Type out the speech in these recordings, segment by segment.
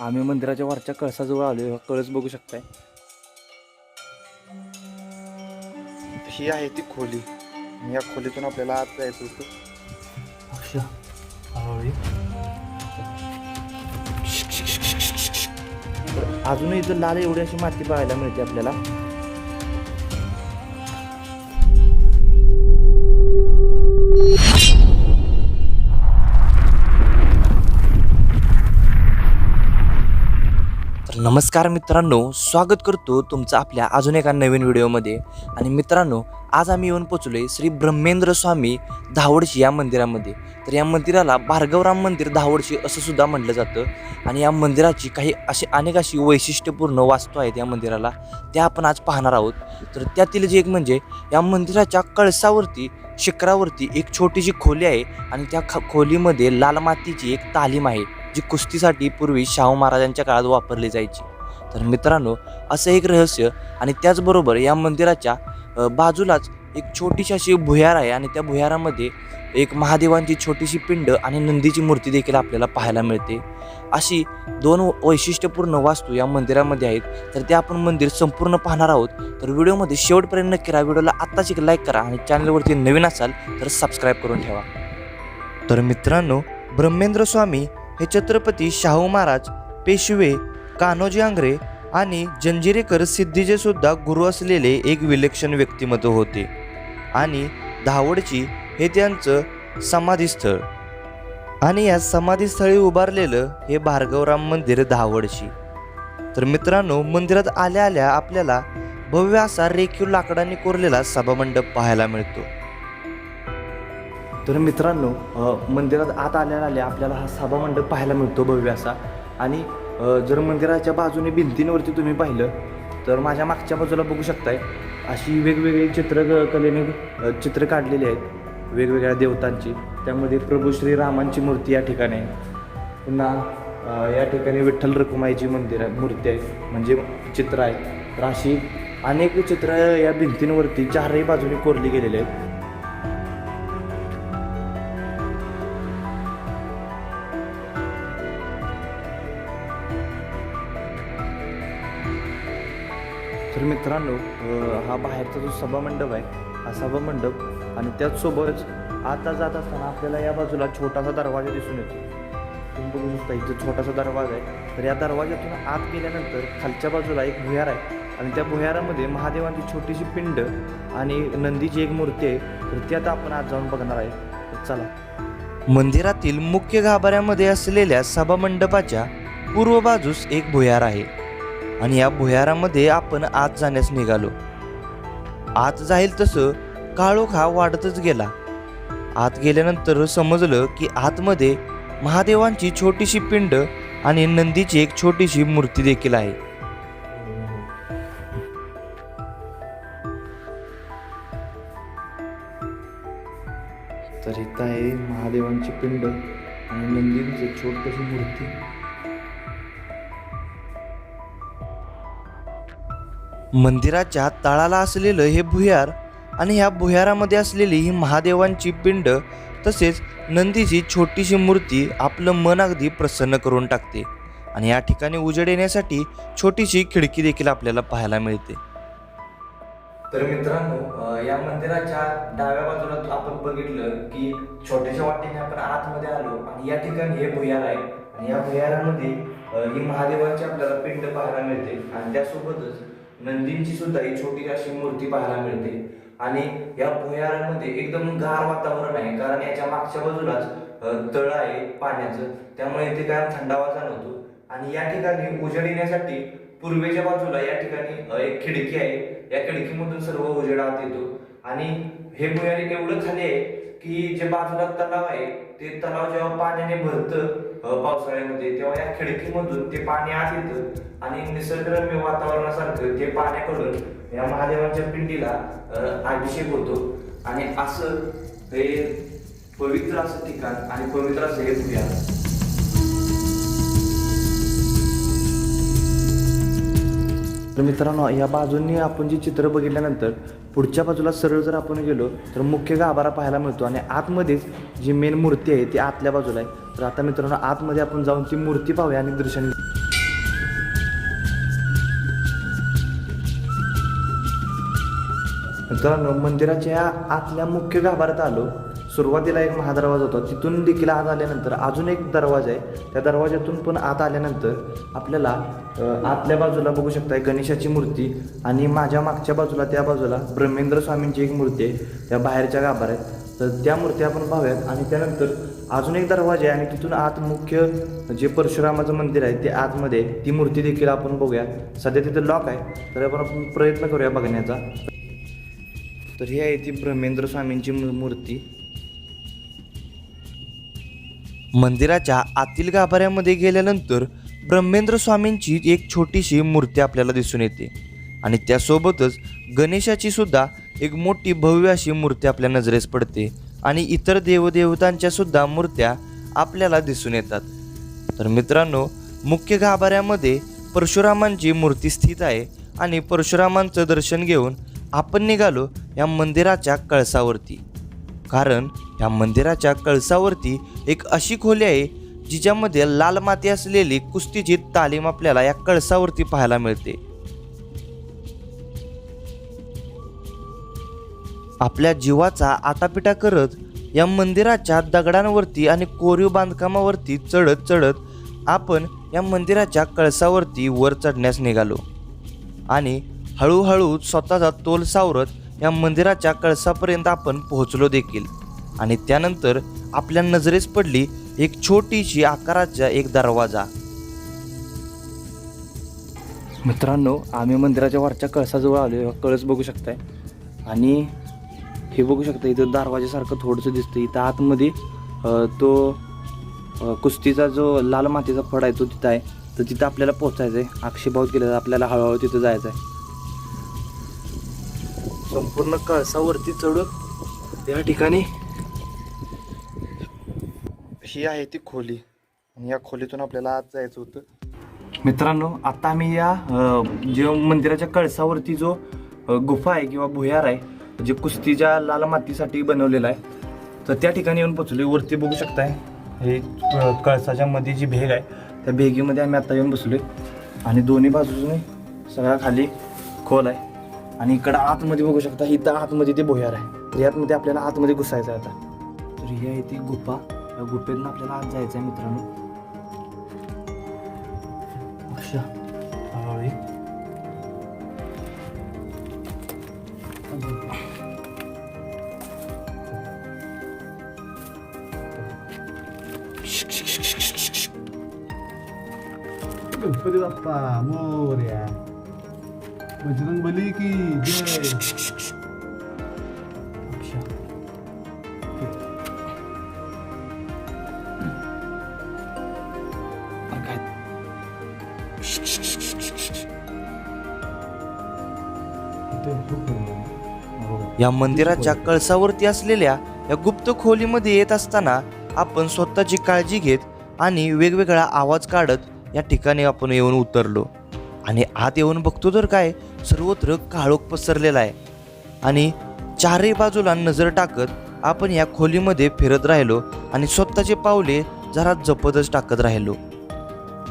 आम्ही मंदिराच्या वरच्या कळसाजवळ आलो कळस बघू शकताय. ही आहे ती खोली. या खोलीतून आपल्याला आत जायचं होतं. अजूनही इथं लाल एवढी अशी माती पाहायला मिळते आपल्याला. नमस्कार मित्रांनो स्वागत करतो तुमचं आपल्या अजून एका नवीन व्हिडिओमध्ये. आणि मित्रांनो आज आम्ही येऊन पोचलोय श्री ब्रह्मेंद्र स्वामी धावडशी या मंदिरामध्ये. तर या मंदिराला भार्गवराम मंदिर धावडशी असं सुद्धा म्हटलं जातं. आणि या मंदिराची काही अशी अनेक अशी वैशिष्ट्यपूर्ण वास्तू आहेत या मंदिराला त्या आपण आज पाहणार आहोत. तर त्यातील जे एक म्हणजे या मंदिराच्या कळसावरती शिखरावरती एक छोटीशी खोली आहे. आणि त्या ख खोलीमध्ये लाल मातीची एक तालीम आहे. जी कुस्तीसाठी पूर्वी शाहू महाराजांच्या काळात वापरली जायची. तर मित्रांनो असं एक रहस्य आणि त्याचबरोबर या मंदिराच्या बाजूलाच एक छोटीशी अशी भुयार आहे आणि त्या भुयारामध्ये एक महादेवांची छोटीशी पिंड आणि नंदीची मूर्ती देखील आपल्याला पाहायला मिळते. अशी दोन वैशिष्ट्यपूर्ण वास्तू या मंदिरामध्ये आहेत. तर ते आपण मंदिर संपूर्ण पाहणार आहोत. तर व्हिडिओमध्ये शेवटपर्यंत नक्की करा व्हिडिओला आत्ताच एक लाईक करा आणि चॅनलवरती नवीन असाल तर सबस्क्राईब करून ठेवा. तर मित्रांनो ब्रह्मेंद्र स्वामी हे छत्रपती शाहू महाराज पेशवे कान्होजी आंग्रे आणि जंजिरेकर सिद्धीचे सुद्धा गुरु असलेले एक विलक्षण व्यक्तिमत्व होते. आणि धावडची हे त्यांचं समाधीस्थळ. आणि या समाधीस्थळी उभारलेलं हे भार्गवराम मंदिर धावडशी. तर मित्रांनो मंदिरात आल्या आल्या आपल्याला भव्य असा रेखीव लाकडाने कोरलेला सभामंडप पाहायला मिळतो. तर मित्रांनो मंदिरात आत आल्या आल्या आपल्याला हा सभा मंडप पाहायला मिळतो भव्य असा. आणि जर मंदिराच्या बाजूने भिंतींवरती तुम्ही पाहिलं तर माझ्या मागच्या बाजूला बघू शकताय अशी वेगवेगळी चित्र कलेने चित्र काढलेली आहेत वेगवेगळ्या देवतांची. त्यामध्ये प्रभू श्रीरामांची मूर्ती या ठिकाणी आहे. पुन्हा या ठिकाणी विठ्ठल रखुमाईची मंदिर आहे मूर्ती आहे. म्हणजे चित्र आहे. तर अशी अनेक चित्र या भिंतींवरती चारही बाजूने कोरली गेलेली आहेत. तर मित्रांनो हा बाहेरचा जो सभामंडप आहे हा सभामंडप आणि त्याचसोबत आता जात असताना आपल्याला या बाजूला छोटासा दरवाजा दिसून येतो. तुम्ही बघू शकता इथं छोटासा दरवाजा आहे. तर या दरवाज्यातून आत गेल्यानंतर खालच्या बाजूला एक भुयार आहे आणि त्या भुयारामध्ये महादेवांची छोटीशी पिंड आणि नंदीची एक मूर्ती आहे. तर ती आता आपण आज जाऊन बघणार आहे. तर चला. मंदिरातील मुख्य गाभाऱ्यामध्ये असलेल्या सभामंडपाच्या पूर्व बाजूस एक भुयार आहे. आणि या भुयारामध्ये आपण आत जाण्यास निघालो. आत जाईल तसं काळोख हा वाढतच गेला. आत गेल्यानंतर समजलं की आतमध्ये महादेवांची छोटीशी पिंड आणि नंदीची एक छोटीशी मूर्ती देखील आहे. तर इथं आहे महादेवांची पिंड आणि नंदीची छोटीशी मूर्ती. मंदिराच्या तळाला असलेलं हे भुयार आणि ह्या भुयारामध्ये असलेली ही महादेवांची पिंड तसेच नंदीची छोटीशी मूर्ती आपलं मन अगदी प्रसन्न करून टाकते. आणि या ठिकाणी उजेड येण्यासाठी छोटीशी खिडकी देखील आपल्याला पाहायला मिळते. तर मित्रांनो या मंदिराच्या डाव्या बाजूला आपण बघितलं की छोट्याशा वाटेने आपण आतमध्ये आलो आणि या ठिकाणी हे भुयार आहे. आणि या भुयारामध्ये ही महादेवाची आपल्याला पिंड पाहायला मिळते. आणि त्यासोबतच नंदींची सुद्धा ही छोटी अशी मूर्ती पाहायला मिळते. आणि या भुयारामध्ये एकदम गार वातावरण आहे कारण याच्या मागच्या बाजूलाच तळ आहे पाण्याचं. त्यामुळे इथे काय थंडावा जाणवतो. आणि या ठिकाणी उजेड येण्यासाठी पूर्वेच्या बाजूला या ठिकाणी एक खिडकी आहे. या खिडकीमधून सर्व उजेड आत येतो. आणि हे भुयार एवढं खाली आहे की जे बाजूला तलाव आहे ते तलाव जेव्हा पाण्याने भरतं पावसाळ्यामध्ये तेव्हा या खिडकीमधून ते पाणी आत येतं आणि निसर्गरम्य वातावरणासारखं ते पाण्याकडून या महादेवांच्या पिंडीला अभिषेक होतो. आणि असं हे पवित्र असं ठिकाण आणि पवित्र असं हे भुयार तर मित्रांनो या बाजूंनी आपण जी चित्र बघितल्यानंतर पुढच्या बाजूला सरळ जर आपण गेलो तर मुख्य गाभारा पाहायला मिळतो आणि आतमध्येच जी मेन मूर्ती आहे ती आतल्या बाजूला आहे. तर आता मित्रांनो आतमध्ये आपण जाऊन ती मूर्ती पाहूया आणि दर्शन मित्रांनो मंदिराच्या आतल्या मुख्य गाभारात आलो सुरुवातीला एक महादरवाजा होता. तिथून देखील आत आल्यानंतर अजून एक दरवाजा आहे. त्या दरवाज्यातून पण आत आल्यानंतर आपल्याला आतल्या बाजूला बघू शकताय गणेशाची मूर्ती आणि माझ्या मागच्या बाजूला त्या बाजूला ब्रह्मेंद्र स्वामींची एक मूर्ती आहे. त्या बाहेरच्या गाभार आहेत. तर त्या मूर्ती आपण पाहूयात. आणि त्यानंतर अजून एक दरवाजा आहे आणि तिथून आत मुख्य जे परशुरामाचं मंदिर आहे ते आतमध्ये ती मूर्ती देखील आपण बघूया सध्या तिथं लॉक आहे. तर आपण आपण प्रयत्न करूया बघण्याचा. तर ही आहे ती ब्रह्मेंद्र स्वामींची मू- मूर्ती. मंदिराच्या आतील गाभाऱ्यामध्ये गेल्यानंतर ब्रह्मेंद्र स्वामींची एक छोटीशी मूर्ती आपल्याला दिसून येते. आणि त्यासोबतच गणेशाची सुद्धा एक मोठी भव्य अशी मूर्ती आपल्या नजरेस पडते. आणि इतर देवदेवतांच्या सुद्धा मूर्त्या आपल्याला दिसून येतात. तर मित्रांनो मुख्य गाभाऱ्यामध्ये परशुरामांची मूर्ती स्थित आहे. आणि परशुरामांचं दर्शन घेऊन आपण निघालो या मंदिराच्या कळसावरती. कारण या मंदिराच्या कळसावरती एक अशी खोली आहे जिच्यामध्ये लाल माती असलेली कुस्तीची तालीम आपल्याला या कळसावरती पाहायला मिळते. आपल्या जीवाचा आटापिटा करत या मंदिराच्या दगडांवरती आणि कोरीव बांधकामावरती चढत चढत आपण या मंदिराच्या कळसावरती वर चढण्यास निघालो. आणि हळूहळू स्वतःचा तोल सावरत या मंदिराच्या कळसापर्यंत आपण पोहोचलो देखील. आणि त्यानंतर आपल्या नजरेस पडली एक छोटीशी आकाराचा एक दरवाजा. मित्रांनो आम्ही मंदिराच्या वरच्या कळसाजवळ आलो कळस बघू शकताय. आणि हे बघू शकता इथं दरवाजासारखं थोडंसं दिसतं इथं आतमध्ये तो कुस्तीचा जो लाल मातीचा फड आहे तो तिथं आहे. तर तिथं आपल्याला पोचायचं आहे आक्षेपावत केलं आपल्याला हळूहळू तिथं जायचं आहे संपूर्ण कळसावरती चढून या ठिकाणी ही आहे ती खोली. आणि या खोलीतून आपल्याला आत जायचं होतं. मित्रांनो आता आम्ही या जे मंदिराच्या कळसावरती जो गुफा आहे किंवा भुयार आहे जे कुस्तीच्या लाल मातीसाठी बनवलेला आहे तर त्या ठिकाणी येऊन पोचलोय वरती बघू शकताय हे कळसाच्या मध्ये जी भेग आहे त्या भेगीमध्ये आम्ही आता येऊन बसलोय. आणि दोन्ही बाजूने सगळा खाली खोल आहे. आणि इकडं आतमध्ये बघू शकता इथं आतमध्ये ते भुयार आहे. तर यातमध्ये आपल्याला आतमध्ये घुसायचं आहे आता. तर ही आहे ती गुफा. या गुफेतून आपल्याला आत जायचं आहे मित्रांनो. अच्छा गणपती बाप्पा मोर्या. बजरंग बली की जय. या मंदिराच्या कळसावरती असलेल्या या गुप्त खोलीमध्ये येत असताना आपण स्वतःची काळजी घेत आणि वेगवेगळा आवाज काढत या ठिकाणी आपण येऊन उतरलो. आणि आत येऊन बघतो तर काय सर्वत्र काळोख पसरलेला आहे. आणि चारही बाजूला नजर टाकत आपण या खोलीमध्ये फिरत राहिलो आणि स्वतःचे पावले जरा जपतच टाकत राहिलो.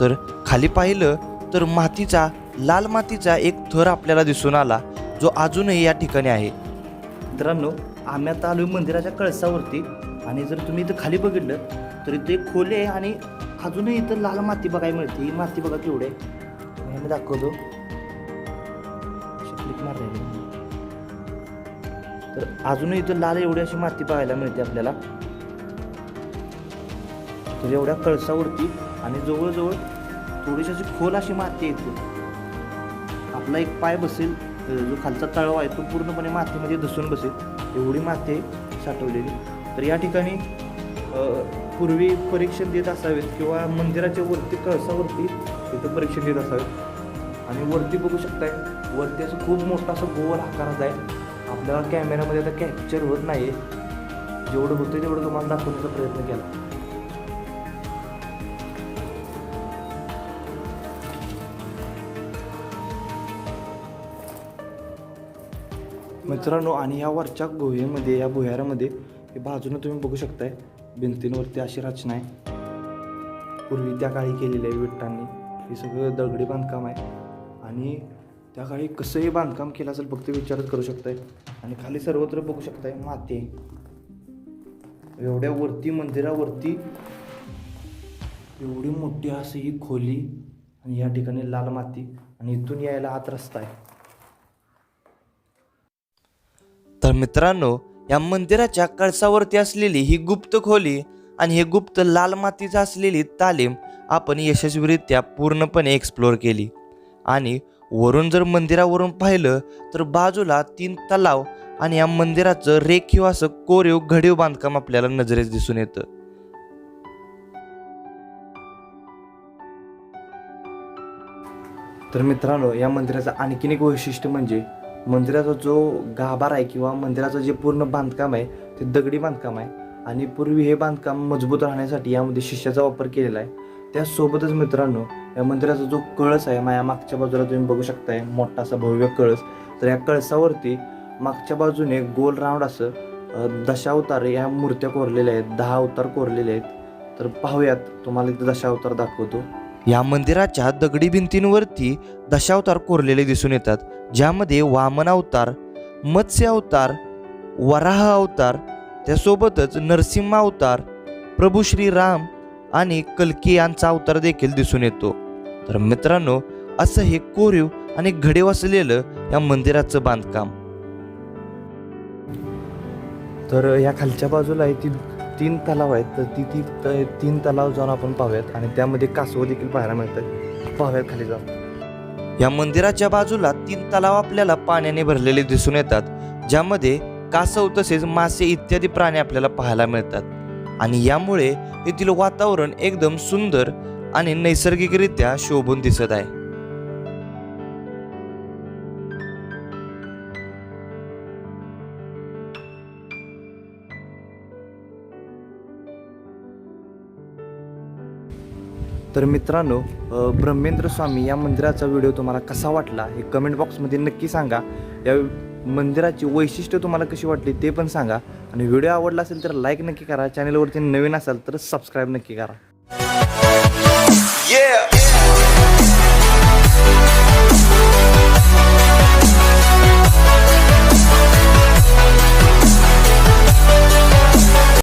तर खाली पाहिलं तर मातीचा लाल मातीचा एक थर आपल्याला दिसून आला जो अजूनही या ठिकाणी आहे. मित्रांनो आम्ही आता आलो मंदिराच्या कळसावरती आणि जर तुम्ही इथं खाली बघितलं तर इथे खोले खोली आहे आणि अजूनही इथं लाल माती बघायला मिळते. ही माती बघा केवढे आहे. मी दाखवतो क्लिक मारले तर अजूनही इथं लाल एवढी अशी माती पाहायला मिळते आपल्याला. तर एवढ्या कळसावरती आणि जवळजवळ थोडीशी अशी खोल अशी माती येते आपला एक पाय बसेल जो खालचा तळवा आहे तो पूर्णपणे मातीमध्ये धसून बसेल. एवढी माती साठवलेली. तर या ठिकाणी पूर्वी परीक्षण देत असावेत किंवा मंदिराच्या वरती कळसावरती तिथं परीक्षण देत असावेत आणि वरती बघू शकताय वरती असं खूप मोठा असं गोल आकारात आहे. आपल्याला कॅमेऱ्यामध्ये आता कॅप्चर होत नाही जेवढं होतं तेवढं तुम्हाला दाखवण्याचा प्रयत्न केला. मित्रांनो आणि या वरच्या गुहेमध्ये या भुयारामध्ये हे बाजूने तुम्ही बघू शकताय भिंतींवरती अशी रचना आहे. पूर्वी त्या काळी केलेली आहे विठ्ठांनी हे सगळं दगडी बांधकाम आहे. आणि त्या काळी कसंही बांधकाम केलं असेल फक्त विचारच करू शकताय. आणि खाली सर्वत्र बघू शकताय माती. एवढ्या वरती मंदिरावरती एवढी मोठी असं ही खोली आणि या ठिकाणी लाल माती आणि इथून यायला आत रस्ता आहे. तर मित्रांनो या मंदिराच्या कळसावरती असलेली ही गुप्त खोली आणि हे गुप्त लाल मातीचं असलेली तालीम आपण यशस्वीरित्या पूर्णपणे एक्सप्लोअर केली. आणि वरून जर मंदिरावरून पाहिलं तर बाजूला तीन तलाव आणि या मंदिराचं रेखीव असं कोरीव घडीव बांधकाम आपल्याला नजरेस दिसून येतं. तर मित्रांनो या मंदिराचं आणखीन एक वैशिष्ट्य म्हणजे मंदिराचा जो गाभार आहे किंवा मंदिराचं जे पूर्ण बांधकाम आहे ते दगडी बांधकाम आहे. आणि पूर्वी हे बांधकाम मजबूत राहण्यासाठी यामध्ये शिष्याचा वापर केलेला आहे. त्यासोबतच मित्रांनो या मंदिराचा जो कळस आहे माझ्या मागच्या बाजूला तुम्ही बघू शकताय मोठा असा भव्य कळस. तर या कळसावरती मागच्या बाजूने गोल राऊंड असं दशावतार या मूर्त्या कोरलेल्या आहेत दहा अवतार कोरलेले आहेत. तर पाहूयात तुम्हाला इथं दशावतार दाखवतो. या मंदिराच्या दगडी भिंतींवरती दशावतार कोरलेले दिसून येतात ज्यामध्ये वामन अवतार मत्स्य अवतार वराह अवतार त्यासोबतच नरसिंह अवतार प्रभू श्री राम आणि कल्की यांचा अवतार देखील दिसून येतो. तर मित्रांनो असं हे कोरीव आणि घडीव असलेलं या मंदिराचं बांधकाम. तर या खालच्या बाजूला आहे ती तीन तलाव आहेत. तर ती ती तीन तलाव जाऊन आपण पाहूयात. आणि त्यामध्ये कासव देखील पाहायला मिळतात. पाहूयात खाली जाऊन. या मंदिराच्या बाजूला तीन तलाव आपल्याला पाण्याने भरलेले दिसून येतात. ज्यामध्ये कासव तसेच मासे इत्यादी प्राणी आपल्याला पाहायला मिळतात. आणि यामुळे येथील वातावरण एकदम सुंदर आणि नैसर्गिकरित्या शोभून दिसत आहे. तर मित्रांनो ब्रह्मेंद्र स्वामी या मंदिराचा व्हिडिओ तुम्हाला कसा वाटला हे कमेंट बॉक्समध्ये नक्की सांगा. या मंदिराची वैशिष्ट्य तुम्हाला कशी वाटली ते पण सांगा. आणि व्हिडिओ आवडला असेल तर लाईक नक्की करा चॅनलवरती नवीन असाल तर सबस्क्राईब नक्की करा Yeah!